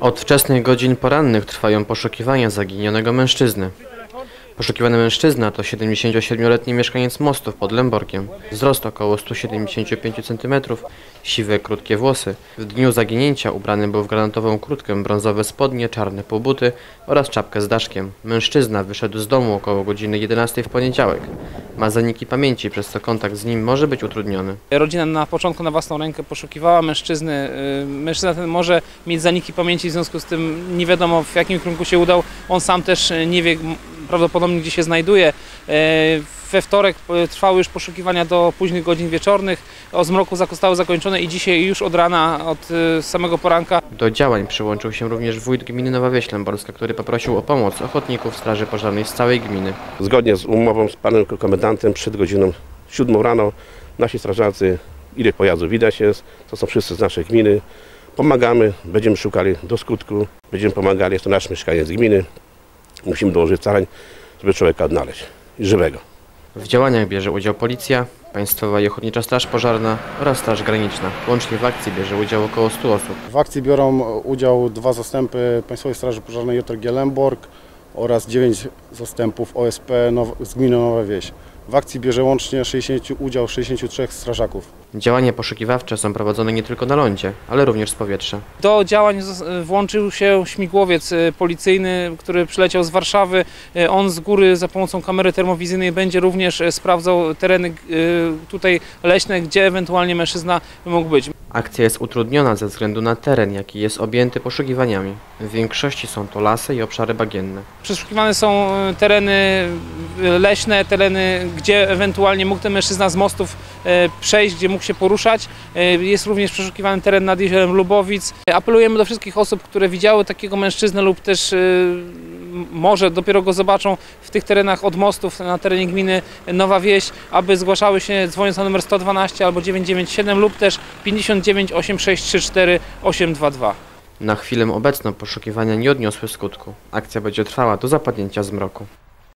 Od wczesnych godzin porannych trwają poszukiwania zaginionego mężczyzny. Poszukiwany mężczyzna to 77-letni mieszkaniec Mostów pod Lęborkiem. Wzrost około 175 cm, siwe, krótkie włosy. W dniu zaginięcia ubrany był w granatową kurtkę, brązowe spodnie, czarne półbuty oraz czapkę z daszkiem. Mężczyzna wyszedł z domu około godziny 11 w poniedziałek. Ma zaniki pamięci, przez co kontakt z nim może być utrudniony. Rodzina na początku na własną rękę poszukiwała mężczyzny. Y, Mężczyzna ten może mieć zaniki pamięci, w związku z tym nie wiadomo w jakim kierunku się udał. On sam też y, nie wie prawdopodobnie gdzie się znajduje. Y, We wtorek y, trwały już poszukiwania do późnych godzin wieczornych. O zmroku zostały zakończone i dzisiaj już od rana, od y, samego poranka Do działań przyłączył się również wójt gminy Nowa Wieś Lęborska, który poprosił o pomoc ochotników Straży Pożarnej z całej gminy. Zgodnie z umową z panem komendantem przed godziną 7 rano nasi strażacy, ile pojazdów widać jest, to są wszyscy z naszej gminy. Pomagamy, będziemy szukali do skutku, będziemy pomagali, jest to nasz mieszkaniec gminy. Musimy dołożyć starań, żeby człowieka odnaleźć, żywego. W działaniach bierze udział Policja, Państwowa i Ochotnicza Straż Pożarna oraz Straż Graniczna. Łącznie w akcji bierze udział około 100 osób. W akcji biorą udział dwa zastępy Państwowej Straży Pożarnej JRG Lęborg oraz 9 zastępów OSP z gminy Nowa Wieś. W akcji bierze łącznie 60, udział 63 strażaków. Działania poszukiwawcze są prowadzone nie tylko na lądzie, ale również z powietrza. Do działań włączył się śmigłowiec y, policyjny, który przyleciał z Warszawy. Y, On z góry za pomocą kamery termowizyjnej będzie również y, sprawdzał tereny tutaj leśne, gdzie ewentualnie mężczyzna mógł być. Akcja jest utrudniona ze względu na teren, jaki jest objęty poszukiwaniami. W większości są to lasy i obszary bagienne. Przeszukiwane są tereny leśne, tereny, gdzie ewentualnie mógł ten mężczyzna z mostów y, przejść, gdzie mógł się poruszać. Y, Jest również przeszukiwany teren nad jeziorem Lubowic. Apelujemy do wszystkich osób, które widziały takiego mężczyznę lub też m- może dopiero go zobaczą w tych terenach od mostów na terenie gminy Nowa Wieś, aby zgłaszały się dzwoniąc na numer 112 albo 997 lub też 59 8634 822. Na chwilę obecną poszukiwania nie odniosły skutku. Akcja będzie trwała do zapadnięcia zmroku.